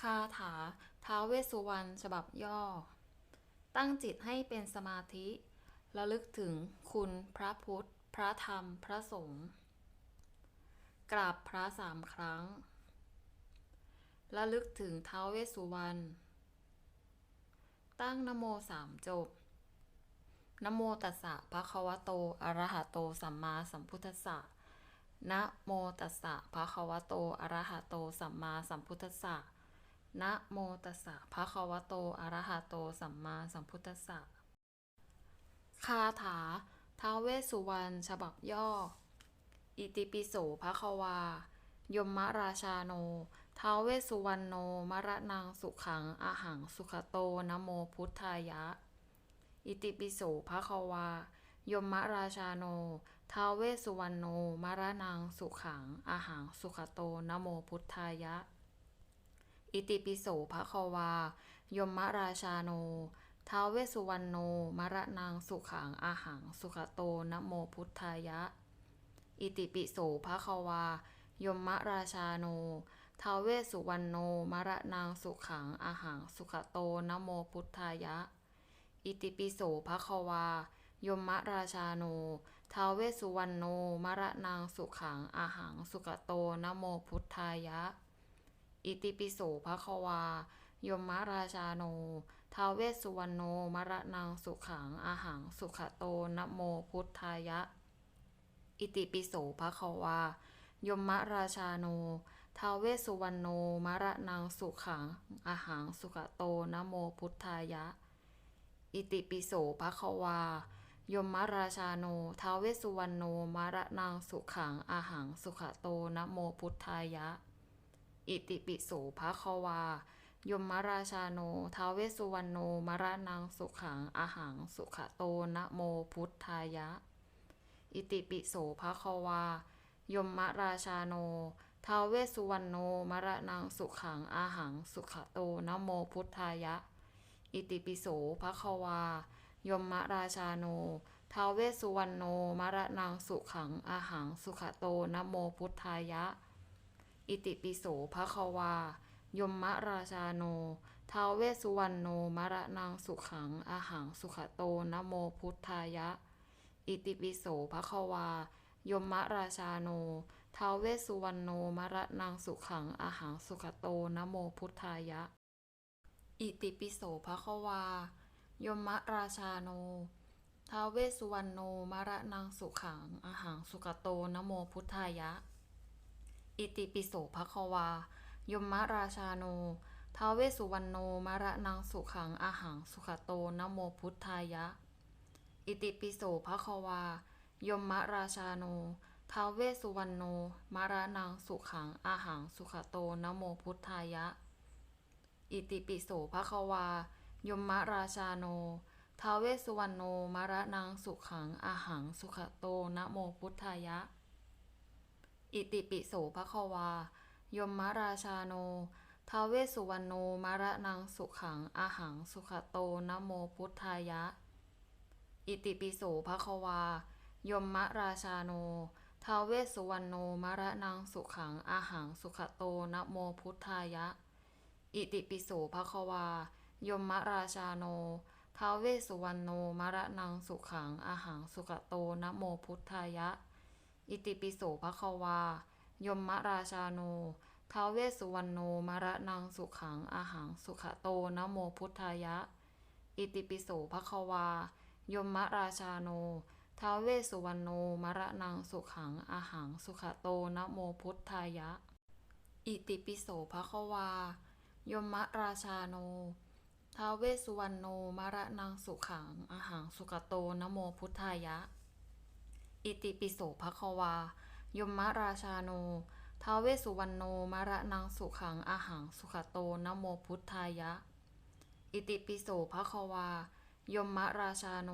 คาถาท้าวเวสสุวรรณฉบับย่อ ตั้งจิตให้เป็นสมาธิระลึกถึงคุณพระพุทธ พระธรรม พระสงฆ์ กราบพระสามครั้ง ระลึกถึงท้าวเวสสุวรรณ ตั้งนโมสามจบนโมตัสสะภะคะวะโต อะระหะโต สัมมาสัมพุทธัสสะนะโมตัสสะภะคะวะโต อะระหะโต สัมมาสัมพุทธัสสะ นะโมตัสสะภะคะวะโต อะระหะโต สัมมาสัมพุทธัสสะ คาถา ท้าวเวสสุวรรณ ฉบับย่อ อิติปิโสภะคะวา ยมมะราชาโน ท้าวเวสสุวรรณโน มระนังสุขัง อาหังสุขโตนะโมพุทธายะ อิติปิโสภะคะวา ยมมะราชาโน ท้าวเวสสุวรรณโน มระนังสุขัง อาหังสุขโตนะโมพุทธายะ อิติปิโสภะควา ยมราชาโนท้าวเวสุวรรณโน มระนังสุขังอาหัง สุขโตนะโมพุทธายะ อิติปิโสภะควา ยมราชาโนท้าวเวสุวรรณโน มระนังสุขังอาหัง สุขโตนะโมพุทธายะ อิติปิโสภะควา ยมราชาโนท้าวเวสุวรรณโน มระนังสุขังอาหัง สุขโตนะโมพุทธายะ อิติปิโสภะคะวายมราชาโนท้าเวสุวรรณโนมระนังสุขังอาหังสุขโตนะโมพุทธายะ อิติปิโสภะคะวายมราชาโนท้าเวสุวรรณโนมระนังสุขังอาหังสุขโตนะโมพุทธายะ อิติปิโสภะคะวายมราชาโนท้าเวสุวรรณโนมระนังสุขังอาหังสุขโตนะโมพุทธายะ อิติปิโสภะควายมราชาโนท้าวเวสุวรรณโนมระนังสุขังอาหัง สุขโตนะโมพุทธายะ อิติปิโสภะควายมราชาโนท้าวเวสุวรรณโนมระนังสุขังอาหัง สุขโตนะโมพุทธายะ อิติปิโสภะควายมราชาโนท้าวเวสุวรรณโนมระนังสุขังอาหัง สุขโตนะโมพุทธายะ อิติปิโสภะคะวา ยมราชาโนท้าวเวสุวรรณโนมระนังสุขัง อาหังสุขโตนะโมพุทธายะ อิติปิโสภะคะวา ยมราชาโนท้าวเวสุวรรณโนมระนังสุขัง อาหังสุขโตนะโมพุทธายะ อิติปิโสภะคะวา ยมราชาโนท้าวเวสุวรรณโนมระนังสุขัง อาหังสุขโตนะโมพุทธายะ อิติปิโสภะควา ยมราชาโนทาเวสุวรรณโนมระนังสุขังอาหังสุขโตนะโมพุทธายะ อิติปิโสภะควา ยมราชาโนทาเวสุวรรณโนมระนังสุขังอาหังสุขโตนะโมพุทธายะ อิติปิโสภะควา ยมราชาโนทาเวสุวรรณโนมระนังสุขังอาหังสุขโตนะโมพุทธายะ อิติปิโสภะควายมราชาโนท้าเวสุวรรณโนมระนังสุขังอาหังสุขโตนโมพุทธายะ อิติปิโสภะควายมราชาโนท้าเวสุวรรณโนมระนังสุขังอาหังสุขโตนโมพุทธายะ อิติปิโสภะควายมราชาโนท้าวเวสสุวรรณโนมระนังสุขังอาหังสุขโตนะโมพุทธายะ อิติปิโสภควายมราชาโนท้าเวสุวรรณโนมระนังสุขังอาหังสุขโตนะโมพุทธายะ อิติปิโสภควายมราชาโนท้าเวสุวรรณโนมระนังสุขังอาหังสุขโตนะโมพุทธายะ อิติปิโสภควายมราชาโนท้าเวสุวรรณโนมระนังสุขังอาหังสุขโตนะโมพุทธายะ อิติปิโสภะคะวา ยมราชาโนท้าเวสุวรรณโนมระนังสุขังอาหังสุขโตนะโมพุทธายะ อิติปิโสภะคะวา ยมราชาโน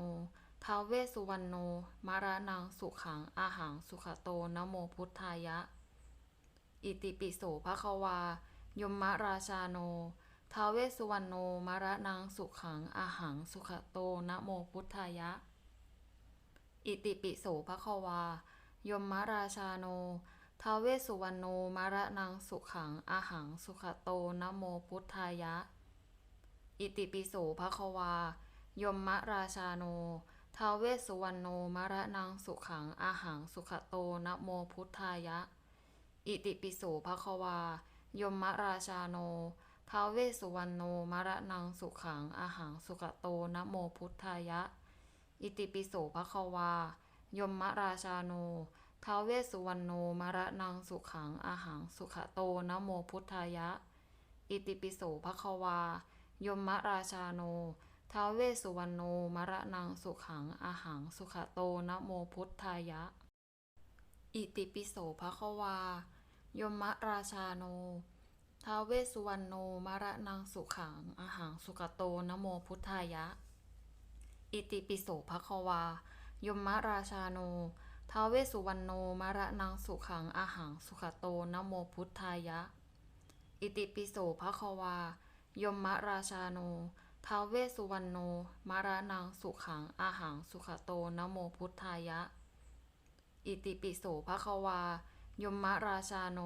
ท้าเวสุวรรณโนมระนังสุขังอาหังสุขโตนะโมพุทธายะ อิติปิโสภะคะวา ยมราชาโนท้าเวสุวรรณโนมระนังสุขังอาหังสุขโตนะโมพุทธายะ อิติปิโสภควายมราชาโนทาเวสุวรรณโนมระนังสุขังอาหังสุขโตนะโมพุทธายะ อิติปิโสภควา ยมมราชาโนทาเวสุวรรณโนมระนังสุขังอาหังสุขโตนะโมพุทธายะ อิติปิโสภควา ยมมราชาโนทาเวสุวรรณโนมระนังสุขังอาหังสุขโตนะโมพุทธายะ อิติปิโสภควา ยมมะราชาโนท้าวเวสสุวรรณโนมระนังสุขังอาหังสุขโตนะโมพุทธายะ อิติปิโสภควา ยมมะราชาโนท้าวเวสสุวรรณโนมระนังสุขังอาหังสุขโตนะโมพุทธายะ อิติปิโสภควา ยมมะราชาโนท้าวเวสสุวรรณโนมระนังสุขังอาหังสุขโตนะโมพุทธายะ อิติปิโสภควายมมะราชาโนทาเวสุวรรณโนมระนังสุขังอาหังสุขโตนะโมพุทธายะ อิติปิโสภควายมมะราชาโนทาเวสุวรรณโนมระนังสุขังอาหังสุขโตนะโมพุทธายะ อิติปิโสภควายมมะราชาโน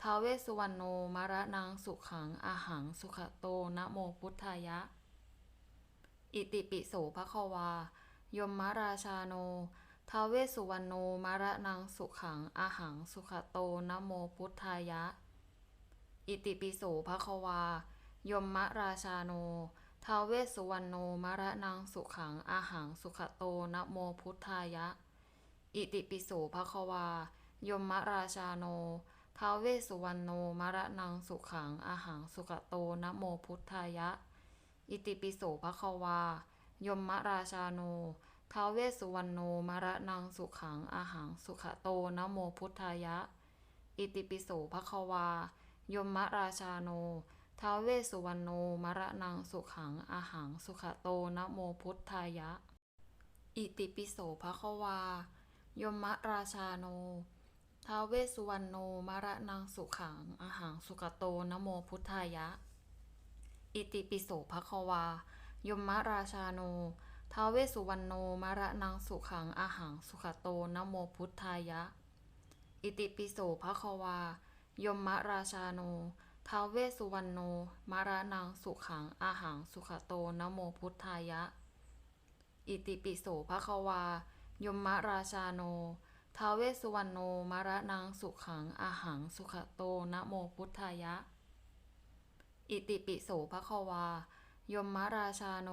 ทาเวสุวรรณโนมระนังสุขังอาหังสุขโตนะโมพุทธายะ อิติปิโสภควา ยมมราชาโนทาเวสุวรรณโนมะรนังสุขังอาหังสุขโตนะโมพุทธายะ อิติปิโสภควา ยมมะราชาโนทาเวสุวรรณโนมะรนังสุขังอาหังสุขโตนะโมพุทธายะ อิติปิโสภควา ยมมะราชาโนทาเวสุวรรณโนมะรนังสุขังอาหังสุขโตนะโมพุทธายะ อิติปิโสภควา ยมมะราชาโนท้าวเวสุวรรณโนมระนังสุขังอาหังสุขโตนะโมพุทธายะ อิติปิโสภควา ยมมะราชาโนท้าวเวสุวรรณโนมระนังสุขังอาหังสุขโตนะโมพุทธายะ อิติปิโสภควา ยมมะราชาโนท้าวเวสุวรรณโนมระนังสุขังอาหังสุขโตนะโมพุทธายะ อิติปิโสภควา ยมมะราชาโนท้าเวสุวรรณโนมะระนังสุขังอาหังสุขโตนะโมพุทธายะ อิติปิโสภควา ยมมะราชาโนท้าเวสุวรรณโนมะระนังสุขังอาหังสุขโตนะโมพุทธายะ อิติปิโสภควา ยมมะราชาโนท้าเวสุวรรณโนมะระนังสุขังอาหังสุขโตนะโมพุทธายะ อิติปิโสภควา ยมมราชาโน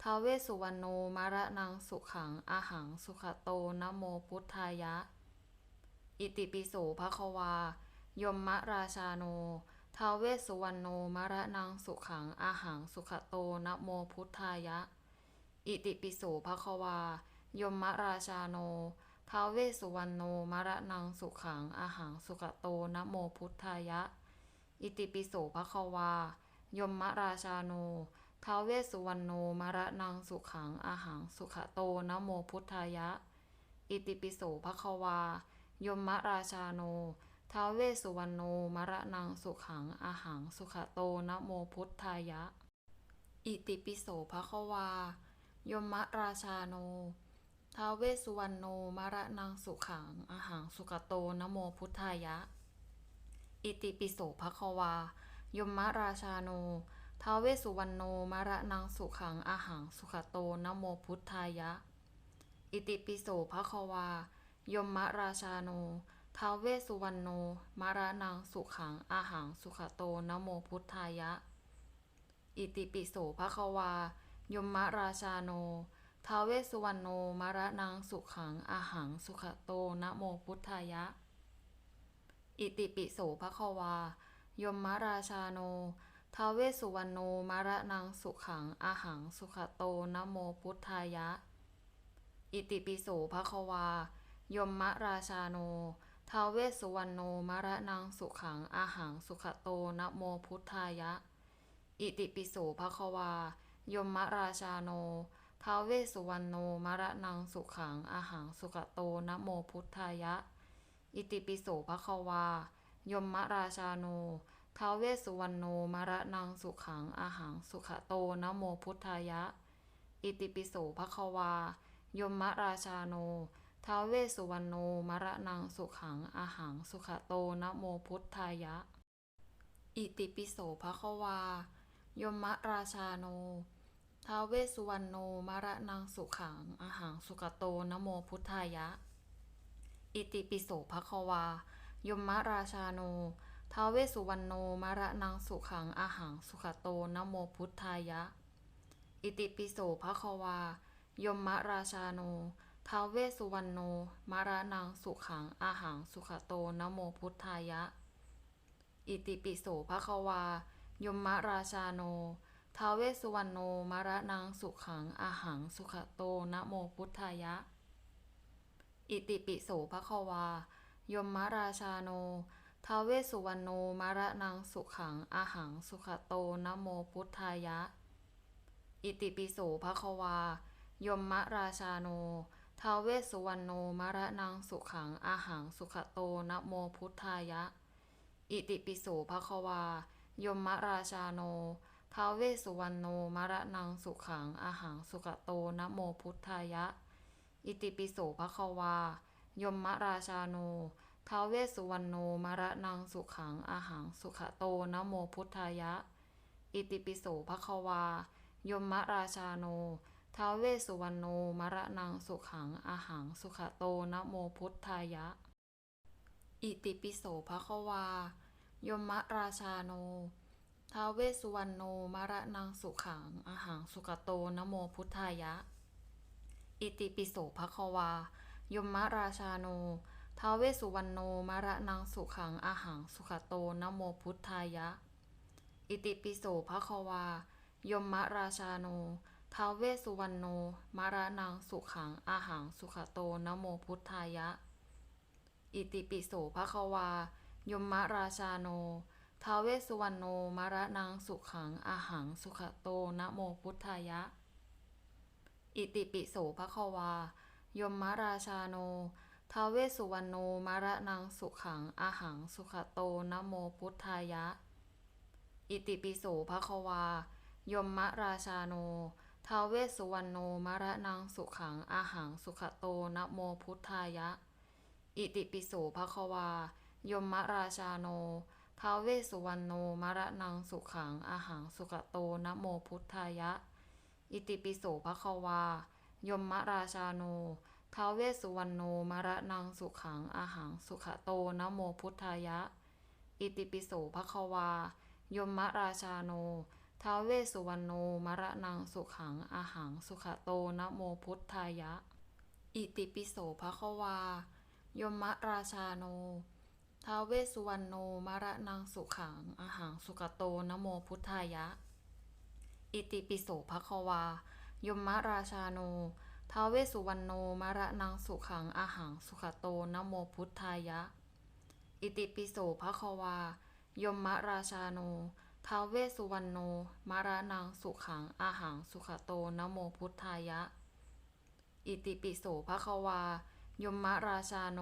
ทาเวสุวรรณโนมะระนังสุขังอาหังสุขโตนะโมพุทธายะ อิติปิโสภควา ยมมราชาโนทาเวสุวรรณโนมะระนังสุขังอาหังสุขโตนะโมพุทธายะ อิติปิโสภควา ยมมราชาโนทาเวสุวรรณโนมะระนังสุขังอาหังสุขโตนะโมพุทธายะ อิติปิโสภควา ยมมะราชาโนท้าวเวสสุวรรณโนมรนังสุขังอาหังสุขโตนะโมพุทธายะ อิติปิโสภควา ยมมะราชาโนท้าวเวสสุวรรณโนมรนังสุขังอาหังสุขโตนะโมพุทธายะ อิติปิโสภควา ยมมะราชาโนท้าวเวสสุวรรณโนมรนังสุขังอาหังสุขโตนะโมพุทธายะ อิติปิโสภควายมมะราชาโนทาเวสุวรรณโนมะระนังสุขังอาหังสุขโตนะโมพุทธายะ อิติปิโสภควา ยมมะราชาโนทาเวสุวรรณโนมะระนังสุขังอาหังสุขโตนะโมพุทธายะ อิติปิโสภควา ยมมะราชาโนทาเวสุวรรณโนมะระนังสุขังอาหังสุขโตนะโมพุทธายะ อิติปิโสภควา ยมมราชาโนทาเวสุวรรณโนมรนังสุขังอาหังสุขโตนะโมพุทธายะ อิติปิโสภควา ยมมะราชาโนทาเวสุวรรณโนมรนังสุขังอาหังสุขโตนะโมพุทธายะ อิติปิโสภควา ยมมะราชาโนทาเวสุวรรณโนมรนังสุขังอาหังสุขโตนะโมพุทธายะ อิติปิโสภควา ยมมราชาโนท้าวเวสสุวรรณโนมระนังสุขังอาหังสุขโตนะโมพุทธายะ อิติปิโสภควา ยมมราชาโนท้าวเวสสุวรรณโนมระนังสุขังอาหังสุขโตนะโมพุทธายะ อิติปิโสภควา ยมราชาโนท้าวเวสสุวรรณโนมระนังสุขังอาหังสุขโตนะโมพุทธายะ อิติปิโสภควา ยมราชาโนทาเวสุวรรณโนมระนังสุขังอาหังสุขโตนะโมพุทธายะ อิติปิโสภควา ยมราชาโนทาเวสุวรรณโนมระนังสุขังอาหังสุขโตนะโมพุทธายะ อิติปิโสภควา ยมราชาโนทาเวสุวรรณโนมระนังสุขังอาหังสุขโตนะโมพุทธายะ อิติปิโสภควา ยมราชาโนทาวเวสุวรรณโนมะระนังสุขังอาหังสุขโตนะโมพุทธายะ อิติปิโสภควา ยมราชาโนทาวเวสุวรรณโนมะระนังสุขังอาหังสุขโตนะโมพุทธายะ อิติปิโสภควา ยมราชาโนทาวเวสุวรรณโนมะระนังสุขังอาหังสุขโตนะโมพุทธายะ อิติปิโสภควา ยมมราชาโนท้าวเวสุวรรณโนมระนังสุขังอาหังสุขโตนะโมพุทธายะ อิติปิโสภควา ยมมราชาโนท้าวเวสุวรรณโนมระนังสุขังอาหังสุขโตนะโมพุทธายะ อิติปิโสภควา ยมมราชาโนท้าวเวสุวรรณโนมระนังสุขังอาหังสุขโตนะโมพุทธายะ อิติปิโสภควา ยมราชาโนท้าเวสุวรรณโนมะระนังสุขังอาหังสุขโตนะโมพุทธายะ อิติปิโสภควา ยมราชาโนท้าเวสุวรรณโนมะระนังสุขังอาหังสุขโตนะโมพุทธายะ อิติปิโสภควา ยมราชาโนท้าเวสุวรรณโนมะระนังสุขังอาหังสุขโตนะโมพุทธายะ อิติปิโสภควา ยมราชาโนทาวเวสุวรรณโนมะระนังสุขังอาหังสุขโตนะโมพุทธายะ อิติปิโสภควา ยมราชาโนทาวเวสุวรรณโนมะระนังสุขังอาหังสุขโตนะโมพุทธายะ อิติปิโสภควา ยมราชาโนทาวเวสุวรรณโนมะระนังสุขังอาหังสุขโตนะโมพุทธายะ อิติปิโสภควา ยมมะราชาโนท้าวเวสสุวรรณโนมรนังสุขังอาหังสุขโตนะโมพุทธายะ อิติปิโสภควา ยมมะราชาโนท้าวเวสสุวรรณโนมรนังสุขังอาหังสุขโตนะโมพุทธายะ อิติปิโสภควา ยมมะราชาโนท้าวเวสสุวรรณโนมรนังสุขังอาหังสุขโตนะโมพุทธายะ อิติปิโสภควา ยมราชาโนท้าเวสุวรรณโนมะระนังสุขังอาหังสุขโตนะโมพุทธายะ อิติปิโสภควา ยมราชาโนท้าเวสุวรรณโนมะระนังสุขังอาหังสุขโตนะโมพุทธายะ อิติปิโสภควา ยมราชาโน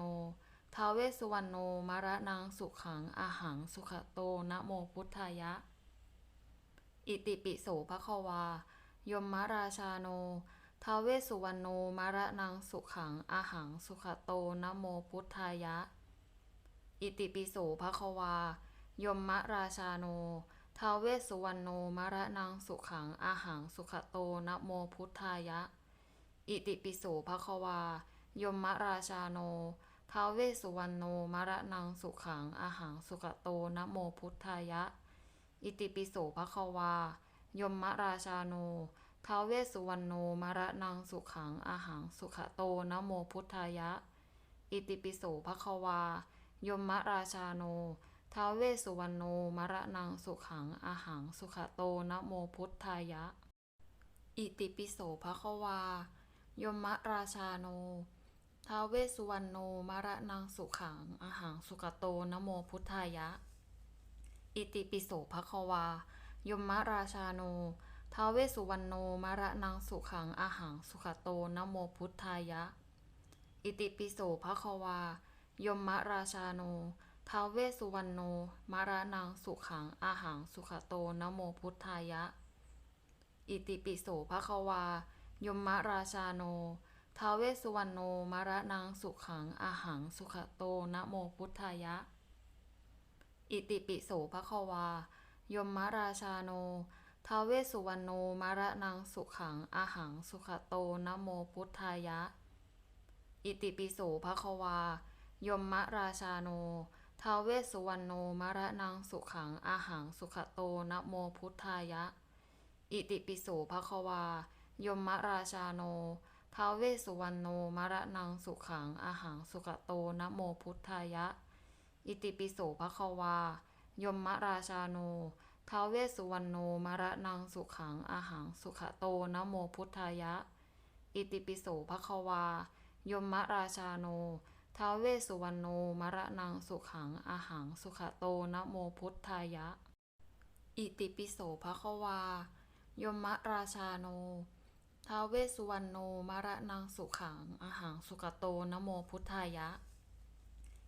ท้าเวสุวรรณโนมะระนังสุขังอาหังสุขโตนะโมพุทธายะ อิติปิโสภควายมราชาโนทาเวสุวรรณโนมระนังสุขังอาหังสุขโตนะโมพุทธายะ อิติปิโสภควา ยมราชาโนทาเวสุวรรณโนมระนังสุขังอาหังสุขโตนะโมพุทธายะ อิติปิโสภควา ยมราชาโนทาเวสุวรรณโนมระนังสุขังอาหังสุขโตนะโมพุทธายะ อิติปิโสภควายมราชาโนท้าเวสุวรรณโนมระนังสุขังอาหังสุขโตนะโมพุทธายะ อิติปิโสภควา ยมราชาโนท้าเวสุวรรณโนมระนังสุขังอาหังสุขโตนะโมพุทธายะ อิติปิโสภควา ยมราชาโนท้าเวสุวรรณโนมระนังสุขังอาหังสุขโตนะโมพุทธายะ อิติปิโสภควา ยมราชาโนทาเวสุวรรณโนมะระนังสุขังอาหังสุขโตนะโมพุทธายะอิติปิโสภควายมราชาโนทาเวสุวรรณโนมะระนังสุขังอาหังสุขโตนะโมพุทธายะอิติปิโสภควายมราชาโนทาเวสุวรรณโนมระนังสุขังอาหังสุขโตนะโมพุทธายะ อิติปิโสภควา ยมมราชาโน ทาเวสุวรรณโนมระนังสุขังอาหังสุขโตนะโมพุทธายะ อิติปิโสภควา ยมมราชาโนทาเวสุวรรณโนมระนังสุขังอาหังสุขโตนะโมพุทธายะอิติปิโสภควายมมราชาโนทาเวสสุวรรณโนมระนังสุขังอาหังสุขโตนะโมพุทธายะ อิติปิโสภควา ยมมราชาโนท้าวเวสสุวรรณโนมระนังสุขังอาหังสุขโตนะโมพุทธายะ อิติปิโสภควา ยมมราชาโนท้าวเวสสุวรรณโนมระนังสุขังอาหังสุขโตนะโมพุทธายะ อิติปิโสภควา ยมมราชาโนท้าวเวสสุวรรณโนมระนังสุขังอาหังสุขโตนะโมพุทธายะ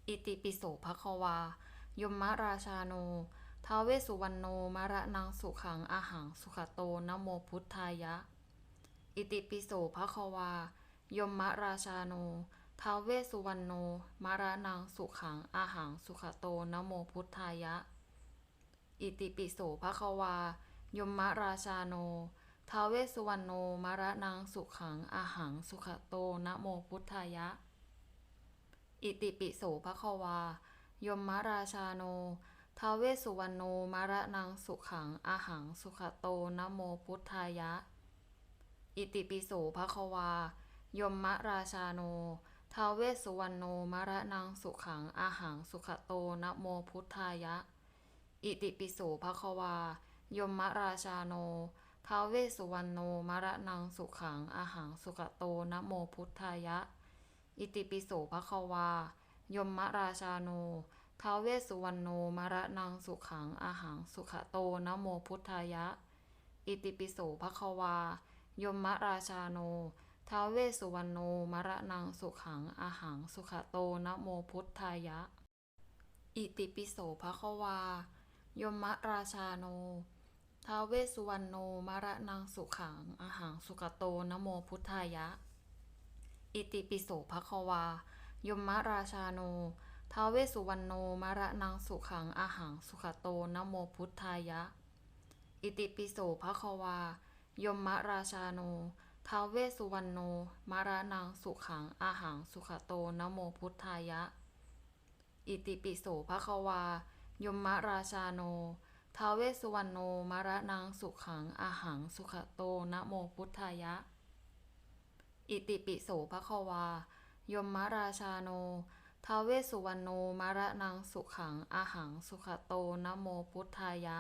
อิติปิโสภควา ยมมราชาโนทาเวสุวรรณโนมระนังสุขังอาหังสุขโตนะโมพุทธายะ อิติปิโสภควา ยมมราชาโนทาเวสุวรรณโนมระนังสุขังอาหังสุขโตนะโมพุทธายะ อิติปิโสภควา ยมมราชาโนทาเวสุวรรณโนมระนังสุขังอาหังสุขโตนะโมพุทธายะ อิติปิโสภควา ยมมราชาโน ทาเวสุวรรณโนมระนังสุขังอาหังสุขโตนะโมพุทธายะ อิติปิโสภควา ยมมราชาโนทาเวสุวรรณโนมระนังสุขังอาหังสุขโตนะโมพุทธายะอิติปิโสภควายมมราชาโนทาเวสสุวรรณโนมระนังสุขังอาหังสุขโตนะโมพุทธายะ อิติปิโสภควา ยมมราชาโนท้าวเวสสุวรรณโนมระนังสุขังอาหังสุขโตนะโมพุทธายะ อิติปิโสภควา ยมมราชาโนท้าวเวสสุวรรณโนมระนังสุขังอาหังสุขโตนะโมพุทธายะ อิติปิโสภควา ยมมราชาโนท้าวเวสสุวรรณโนมระนังสุขังอาหังสุขโตนะโมพุทธายะ อิติปิโสภควา ยมมราชาโนท้าเวสุวรรณโนมระนังสุขังอาหังสุขโตนะโมพุทธายะ อิติปิโสภควา ยมมราชาโนท้าเวสุวรรณโนมระนังสุขังอาหังสุขโตนะโมพุทธายะ อิติปิโสภควา ยมมราชาโนท้าเวสุวรรณโนมระนังสุขังอาหังสุขโตนะโมพุทธายะ อิติปิโสภควา ยมมราชาโนทาเวสุวรรณโนมรนังสุขังอาหังสุขโตนะโมพุทธายะ